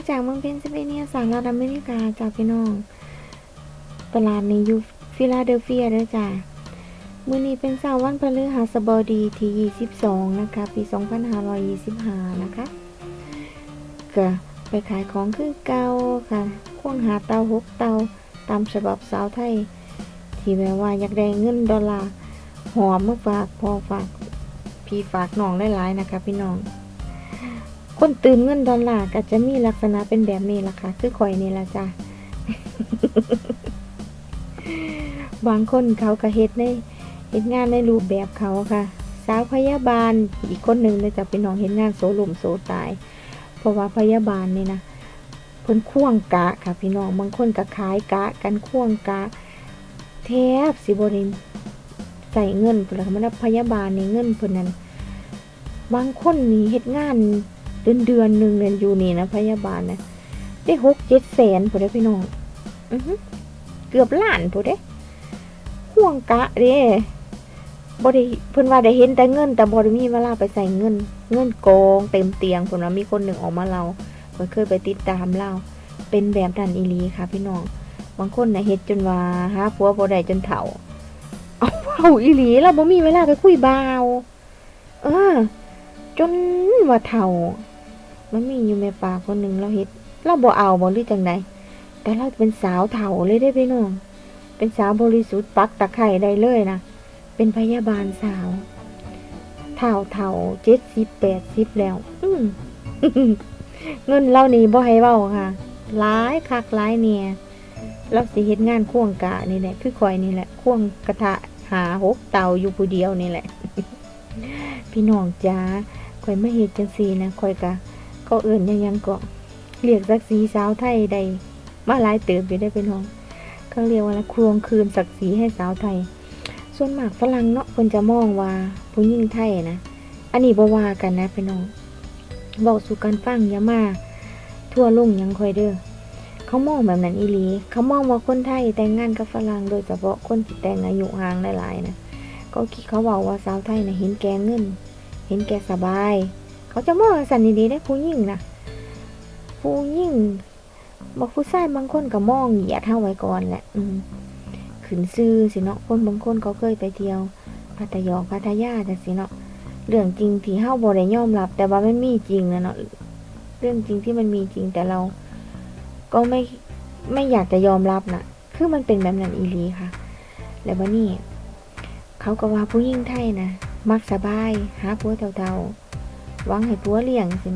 าจากเมืองเพนซิลเวเนียสหรัฐอเมริกาจากพี่น้อง ตลาดนี้อยู่ฟิลาเดลเฟียด้อจ้ามื้อนี้เป็นเสาร์วันพฤหัสบดีที่ 22 นะคะ ปี 2525 นะคะก็ไปขายของคือเก่าค่ะควงหาเตาหกเตาตามฉบับสาวไทย ที่แบบว่าอยากได้เงินดอลลาร์หอมมาฝากพอฝากพี่ฝากน้องได้หลายๆนะคะ พี่น้อง คนตื่นเงินดอลลาร์ก็จะมีลักษณะเป็นแบบนี้ล่ะค่ะ คือข่อยนี่ล่ะจ้ะ บางคนเขาก็เฮ็ดในเฮ็ดงานในรูปแบบเขาค่ะ สาวพยาบาลอีกคนหนึ่งเลยจะเป็นน้องเฮ็ดงานโซลุมโซตาย เพราะว่าพยาบาลนี่นะเพิ่นควงกะค่ะ พี่น้องบางคนก็ขายกะ กันควงกะ แทบสิบ่ได้ใส่เงินพุ่นล่ะค่ะมันพยาบาลในเงินเพิ่นนั้นบางคนนี่เฮ็ดงาน เดือนเดือนหนึ่งเนี่ยอยู่นี่นะพยาบาลนะได้หกเจ็ดแสนพุ่นเด้พี่น้องอือฮึเกือบล้านพุ่นเด้ควงกะเด้บ่ได้เพิ่นว่าได้เห็นแต่เงิน แต่บ่ได้มีเวลาไปใส่เงิน เงินโกงเต็มเตียงพุ่นว่ามีคนหนึ่งออกมาเล่าเพิ่นเคยไปติดตามเล่าเป็นแบบนั้นอีลีค่ะ พี่น้องบางคนน่ะเฮ็ดจนว่าหาผัวบ่ได้จนเฒ่าเอาเว้าอีหลีแล้วบ่มีเวลาไปคุยบ่าว เออ จนว่าเฒ่า มันมีอยู่แม่ปลาคนหนึ่งเราเฮ็ดเราบ่เอาบ่หรือจังไดแต่เราเป็นสาวเฒ่าเลยได้พี่น้อง เป็นสาวบริสุทธิ์ปักตะไคร่ได้เลยนะเป็นพยาบาลสาวเฒ่าเฒ่าเจ็ดสิบแปดสิบแล้ว อืมเงินเรานี่บ่ให้เว้าค่ะหลายคักหลายเนี่ยเราสิเฮ็ดงานควงกะนี่แหละคือข่อยนี่แหละควงกระทะหาหกเตาอยู่ผู้เดียวนี่แหละ พี่น้องจ้าข่อยไม่เฮ็ดจังซี่นะข่อยกะ ก็เอิ้นยังยังก็เรียกศักดิ์ศรีสาวไทยได้มาหลายเติบอยู่ได้อพี่น้องเขาเรียกว่าอะไรควงคืนศักดิ์ศรีให้สาวไทย ส่วนมากฝรั่งเนาะเพิ่นจะมองว่าผู้หญิงไทยนะอันนี้บ่ว่ากันนะพี่น้องเว้าสู่กันฟังยามาทั่วลุ่งยังคอยเด้อเขามองแบบนั้นอีหลี เขามองว่าคนไทยแต่งงานกับฝรั่งโดยเฉพาะคนที่แต่งอายุห่างหลายๆนะก็คิดเขาบอกว่าสาวไทยนะเห็นแกเงิน เห็นแกสบาย เขาจะมองสันดีๆได้ผู้หญิงนะผู้หญิงบอกผู้ชายบางคนก็มองเหยียดเท่าไว้ก่อนแหละ อืมขึ้นซื้อสิเนาะคนบางคนเขาเคยไปเที่ยวพัทยาพัทยาแต่สิเนาะเรื่องจริงที่เฮาบ่ได้ยอมรับ แต่ว่ามันมีจริงนะเนาะเรื่องจริงที่มันมีจริงแต่เรา ก็ไม่ไม่อยากจะยอมรับนะคือมันเป็นแบบนั้นอีลีค่ะ แล้ววันนี้เขาก็ว่าผู้หญิงไทยนะมักสบายหาผัวเท่าๆ วังให้ผัวเลี้ยงสิ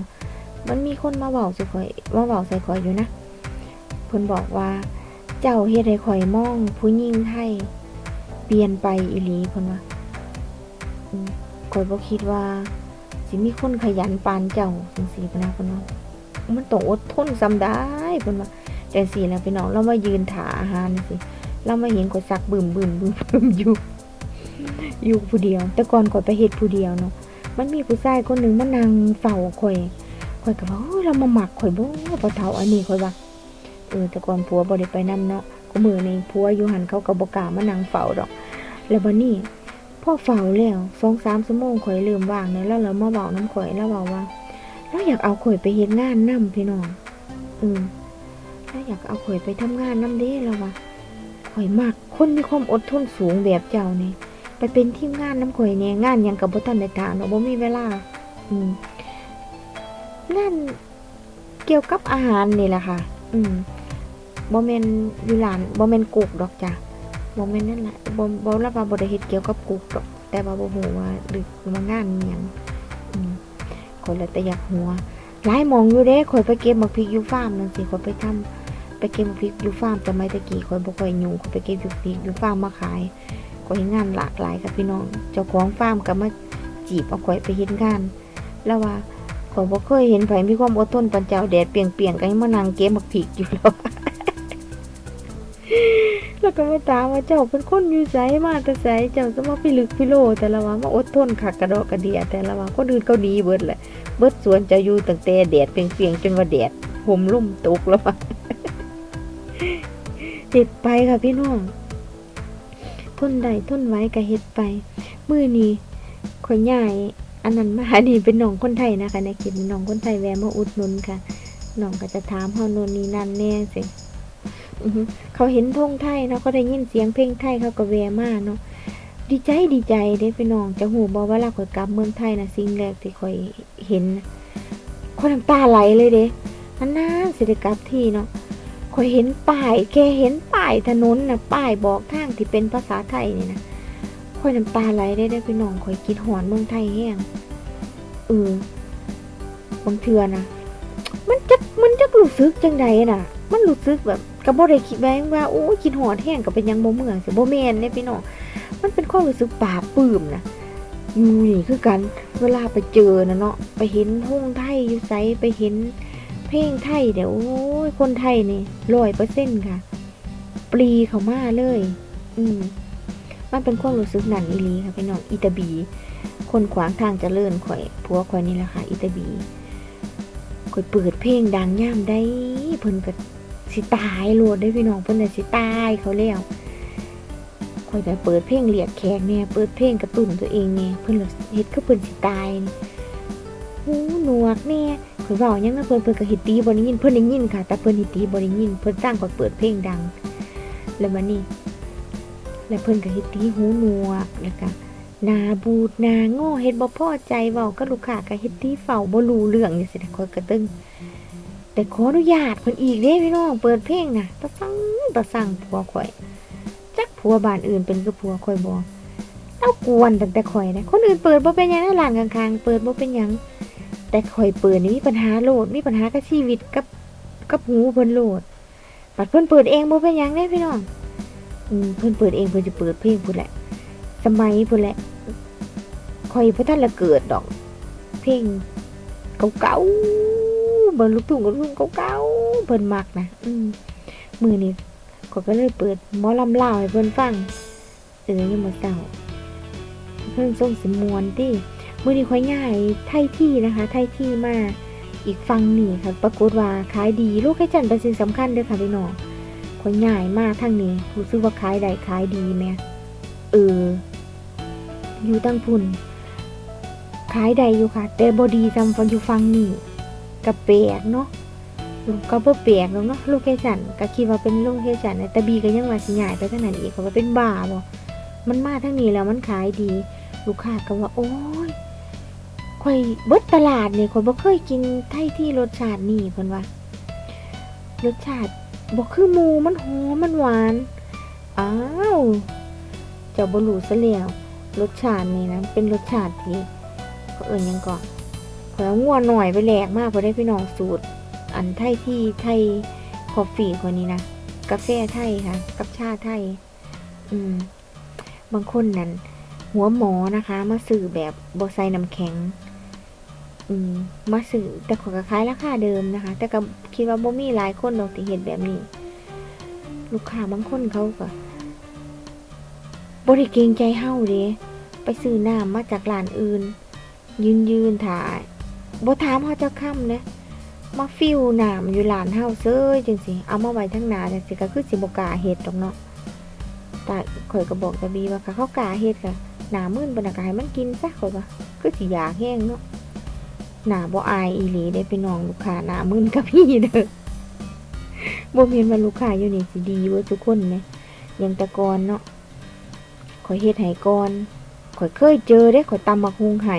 มันมีคนมาบอกใส่ข่อยมาบอกใส่ข่อยอยู่นะเพิ่นบอกว่า เจ้าเฮ็ดให้ข่อยมอง ผู้หญิงไทยเปลี่ยนไปอีหลีเพิ่นว่าอืมข่อยบ่คิดว่าสิมีคนขยันปานเจ้าจังซี่พนะเพิ่นว่ามันต้องอดทนซ้ำได้เพิ่นว่าแต่สิแล้วพี่น้องเรามายืนถาอาหารสิเรามาเห็นกดสักบึมบึมบึมบึมอยู่อยู่ผู้เดียว แต่ก่อนก่อยไปเฮ็ดผู้เดียวเนาะ มันมีผู้ชายคนหนึ่งมานั่งเฝ้าข่อยข่อยก็ว่าเฮ้ยเรามาหมักข่อยบ่บ่เท่าอันนี้ข่อยว่าเออแต่ก่อนผัวบ่ได้ไปนํเนาะก็มื้อนี้ผัวอยู่หันเขาก็บ่กล้ามานั่งเฝ้าดอก แล้วบัดนี้พอเฝ้าแล้ว2-3ชั่วโมงข่อยเริ่มว่างแล้วแล้วเรามาเว้านํข่อยแล้วเว้าว่าเราอยากเอาข่อยไปเฮ็ดงานนํพี่น้องเออเราอยากเอาข่อยไปทำงานนํเด้แล้วว่าข่อยมักคนมีความอดทนสูงแบบเจ้านี่ ไปเป็นทีมงานน้ำข่อยเนี่ยงานยังกับบ่ทันได้ทานเนาะบ่มีเวลา อืมงานเกี่ยวกับอาหารนี่แหละค่ะ อืมบ่แม่นอยู่ร้านบ่แม่นกุกดอกจ้ะบ่แม่นนั่นแหละบ่บ่รับว่าบ่ได้เฮ็ดเกี่ยวกับกุกดอก แต่ว่าบ่ฮู้ว่าหรือว่างานอิหยังอืมข่อยลยแต่อยากหัวหลายมองอยู่เด้ข่อยไปเก็บหมักพริกอยู่ฟาร์มนั่นสิข่อยไปทำไปเก็บหมักพริกอยู่ฟาร์มสมัยตะกี้ข่อยบ่ค่อยยุ่งข่อยไปเก็บหมักพริกอยู่ฟาร์มมาขาย ข่อยงานหลากหลายกับพี่น้อง เจ้าของฟาร์มก็มาจีบเอาข่อยไปเฮ็ดงาน แล้วว่าข่อยบ่เคยเห็นไผมีความอดทนปานเจ้าแดดเปียงๆก็ยังมานั่งเก็บมักพริกอยู่แล้วแล้วก็มาถามว่าเจ้าเป็นคนอยู่ไสมาแต่ไสเจ้าจะมาพิลึกพิโล แต่ละว่ามาอดทนคักกระดอกกระเดียแต่ละว่าคนอื่นเขาดีเบิดแหละเบิดสวนจะอยู่ตั้งแต่แดดเปรียงๆจนว่าแดดห่มลุ่มตกแล้วว่ะเฮ็ดไปค่ะพี่น้อง ทนได้ทนไว้ก็เฮ็ดไป มือนี้ข่อยย้ายอันนั้นมาอันนี้เป็นน้องคนไทยนะคะ ในคลิปน้องคนไทยแวะมาอุดหนุนค่ะน้องก็จะถามเฮาโน่นนี่นั่นแน่สิเขาเห็นธงไทยเนาะเขาได้ยินเสียงเพลงไทยเขาก็แวะมาเนาะดีใจดีใจเด้พี่น้องจะหูบ่ว่าลาข่อยกลับเมืองไทยนะสิ่งแรกที่ข่อยเห็นนน้ำตาไหลเลยเด้นานๆสิได้กลับที่เนาะ ข่อยเห็นป้ายแค่เห็นป้ายถนนนะป้ายบอกทางที่เป็นภาษาไทยนี่นะข่อยน้ำตาไหลได้ได้พี่น้องข่อยคิดหอนเมืองไทยแห้งเออบางเทื่อนะมันจะมันจะรู้สึกจังใดน่ะ มันรู้สึกแบบก็บ่ได้คิดไว้ว่าโอ้คิดหอดแห้งก็เป็นยังบ่เมื่อสิบ่แม่นเด้พี่น้องมันเป็นความรู้สึกปลาปื้มนะอยู่นี่คือกันเวลาไปเจอนะเนาะไปเห็นทุ่งไทยอยู่ไสไปเห็นเพลงไทยเดี๋ยวโอ้ ยคนไทยนี่100%ค่ะ ปรีเขามาเลย อืมมันเป็นความรู้สึกนันอีลีค่ะพี่น้องอีตาบี คนขวางทางจเจริญข่อยผัวข่อยนี่แหละค่ะอีตาบีข่อยเปิดเพลงดังย่ามได้เพิ่นก็สิตายโลดได้พี่น้องเพิ่นน่ะสิตายเขาแล้วข่อยก็เปิดเพลงเรียกแขกเนี่ยเปิดเพลงกระตุ้นตัวเองเนี่ยเพิ่นเฮ็ดคือเพิ่นสิตายหูหนวกเนี่ ยข่อยเว้าหยังนะเพิ่นเพิ่นก็เฮ็ดตีบ่ได้ยินเพิ่นได้ยินค่ะ แต่เพิ่นเฮ็ดตีบ่ได้ยินเพิ่นสร้างข่อยเปิดเพลงดัง แล้วมานี่แล้วเพิ่นก็เฮ็ดตีหูหนวกแล้วก็หน้าบูดหน้าง้อเฮ็ดบ่พอใจเว้ากับลูกค้าก็เฮ็ดตีเฝ้าบ่รู้เรื่องจังซี่นะข่อยก็ตึงแต่ขออนุญาตเพิ่นอีกเด้พี่น้องเปิดเพลงน่ะตะสั่งตะสั่งผัวข่อยจักผัวบ้านอื่นเป็นคือผัวข่อยบ่เอากวนตั้งแต่ข่อยนะคนอื่นเปิดบ่เป็นหยังนะร้านข้างๆเปิดบ่เป็นหยัง แต่ข่อยเปิดนี่มีปัญหาโหลดมีปัญหากับชีวิตกับกับหูเพิ่นโหลดบัดเพิ่นเปิดเองบ่เป็นหยังเด้พี่น้องอืมเพิ่นเปิดเองเพิ่นจะเปิดเพลงพุ่นแหละ สมัยพุ่นแหละข่อยบ่ทันละเกิดดอก เพลงเก่าๆเบิ่งลูกทุ่งกับลูกทุ่งเก่าๆเพิ่นมักนะอืมมื้อนี้ก็ก็เลยเปิดหมอลำลาวให้เพิ่นฟังเออยังบ่เศร้าเพิ่นส่งสิมวนติ มื้อนี้ข่อยย้ายไทยที่นะคะ ไทยที่มาอีกฝั่งนี้ค่ะ ปรากฏว่าขายดีลูกให้จันเป็นสิ่งสำคัญเด้อค่ะพี่น้องข่อยย้ายมากทางนี้รู้สึกว่าขายได้ขายดีแหม่เอออยู่ตั้งพุ่นขายได้อยู่ค่ะ แต่บ่ดีจำฟังอยู่ฝั่งนี้ก็แปลกเนาะก็บ่แปลกหรอกเนาะโลเคชั่นก็คิดว่าเป็นโลเคชั่นแต่บีก็ยังว่าสิย้ายไปทางนั้นอีกเขาว่าเป็นบ้าบ่มันมาทางนี้แล้วมันขายดี ลูกค้าก็ว่า โอ้ ข่อยเบิดตลาดเนี่ข่อยบ่เคยกินไทยที่รสชาตินี่เพิ่นว่ารสชาติบ่คือหมูมันหอมมันหวาน อ้าวเจ้าบ่รู้ซะแล้วรสชาตินี่นะเป็นรสชาติที่เขาเอิ้นหยังก่อนขอยเอางัวหน่อยไปแหลกมากพอได้พี่น้องสูตร อันไทยที่ไทยคอฟฟี่คนนี้นะกาแฟไทยค่ะ กับชาไทย อืม บางคนนั้น หัวหมอนะคะ มาสื่อแบบบอไซน้ำแข็ง อืมมาสื่อแต่ขอยก็ขายราคาเดิมนะคะ แต่ก็คิดว่าบ่มีหลายคนดอกที่เห็นแบบนี้ ลูกค้าบางคนเขาก็บริเกงใจเฮาเด้ไปซื้อน้ำมาจากร้านอื่น ยืนยืนถ่ายบ่ถามเฮาจ้าค่ำเด้มาฟิวน้ำอยู่ร้านเฮาเซ้ยจังสิเอามาไว้ทั้งหนาจังสิก็คือสิบกาเฮ็ดดอกเนาะแต่ข่อยก็บอกตาบีว่าค่ะเขากาเฮ็ดค่ะหน้ามื่นบน่ะก็ให้มันกินซะข่อยว่าคือสิอยากแห้งเนาะ หนาบ่อายอีหลีได้พี่น้องลูกค้าหนามื่นกับพี่เด้อบ่แม่นว่าลูกค้าอยู่นี่สิดีเบิดทุกคนแหมย่างต่ก่อนเนาะข่อยเฮ็ดให้ก่อนข่อยเคยเจอเด้ข่อยตำบักฮุงให้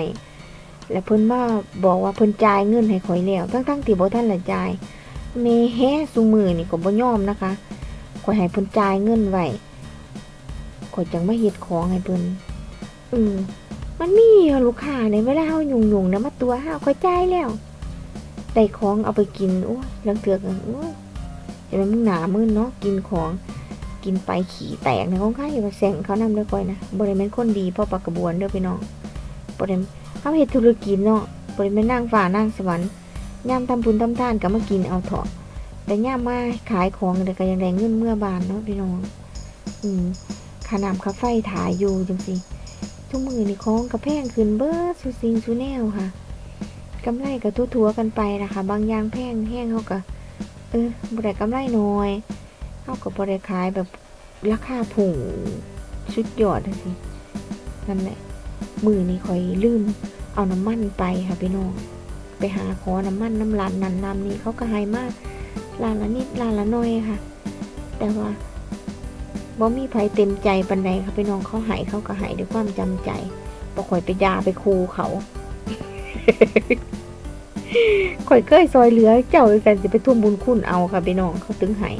แล้วเพิ่นว่าบอกว่าเพิ่นจ่ายเงินให้ข่อยแล้วทั้งๆที่บ่ทันละจ่ายแม่แฮซุมือนี่ก็บ่ยอมนะคะข่อยให้เพิ่นจ่ายเงินไว้ข่อยจังมาเฮ็ดของให้เพิ่นอืม มันมีลูกค้าในเวลาเฮายุ่งๆนะมาตัวเฮาข่อยจ่ายแล้วได้ของเอาไปกินโอ้ยลังเถือกโอ้ยเป็นไหมมึงหนามึนเนาะกินของกินไปขี่แตกในของข้าอย่ามาแซงเขานำเด้อก่อยนะบ่ได้แม่นคนดีพราะปากกระบวนเด้อพี่น้องบ่ได้เขาเฮ็ดธุรกิจเนาะบ่ได้แม่นนางฟ้านางสวรรค์ย่ามทำบุญทำทานก็มากินเอาเถาะแต่ย่ามมาขายของเดี๋ยวก็ยังได้เงินเมื่อบานเนาะพี่น้องอืมค่าน้ำค่าไฟถ่ายอยู่จังสิ ซุมือนี่ของก็แพงขึ้นเบิดสุซิงสุแนวค่ะกำไรก็ทั่วๆกันไปนะคะบางอย่างแพงแห้งเขาก็เออบ่ได้กำไรน้อยเขาก็บ่ได้ขายแบบราคาพุ่งสุดยอดจังซี่นั่นแหละมือนี่คอยลืมเอาน้ำมันไปค่ะพี่น้องไปหาขอน้ำมันน้ำลานนันลานนี้เขาก็ให้มากลานละนิดลานละน้อยค่ะ แต่ว่า บ่มีไผเต็มใจปันใดค่ะพี่น้องเขาให้เขาก็ให้ด้วยความจำใจบ่ข่อยไปยาไปคูเขาข่อยเคยซอยเหลือ เจ้าด้วยกันสิไปทุ่มบุญคุณเอาค่ะพี่น้องเขาตึงให้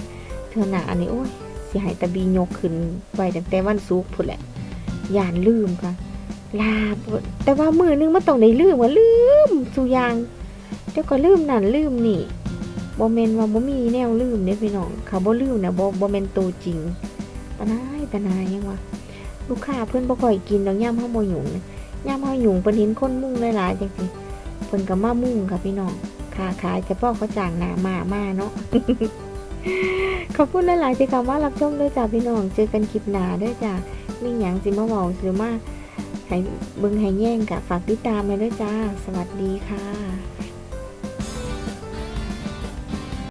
เธอหนาอันนี้โอ้ยสิให้ตะบียกขึ้นไว้ตั้งแต่วันศุกพุ่นแหละย่านลืมค่ะลาบแต่ว่ามือนึงมันต้องได้ลืมว่าลืมสุยางเดี๋ยวก็ลืมนั่นลืมนี่บ่แม่นว่าบ่มีแนวลืมเด้พี่น้องเขาบ่ลืมนะบ่บ่แม่นตัวจริง ตานายตานายยังว่าลูกค้าเพิ่อนบ่ค่อยกินดอกย่ามเฮาบ่หยุ่งย่ามเฮาหยุงเพิ่นเห็นคนมุ่งหลายๆจังซี่เพิ่นก็มามุ่งค่ะพี่น้องค้าขายเฉพาะเขาจ้างหนามามาเนาะขอบคุณหลายๆที่เข้ามารับชมด้วยจ้าพี่น้องเจอกันคลิปหน้าด้วยจ้ามีหยังสิมาเว้าสิมาให้เบึงให้แย่งกับฝากติดตามเลยด้วยจ้า สวัสดีค่ะ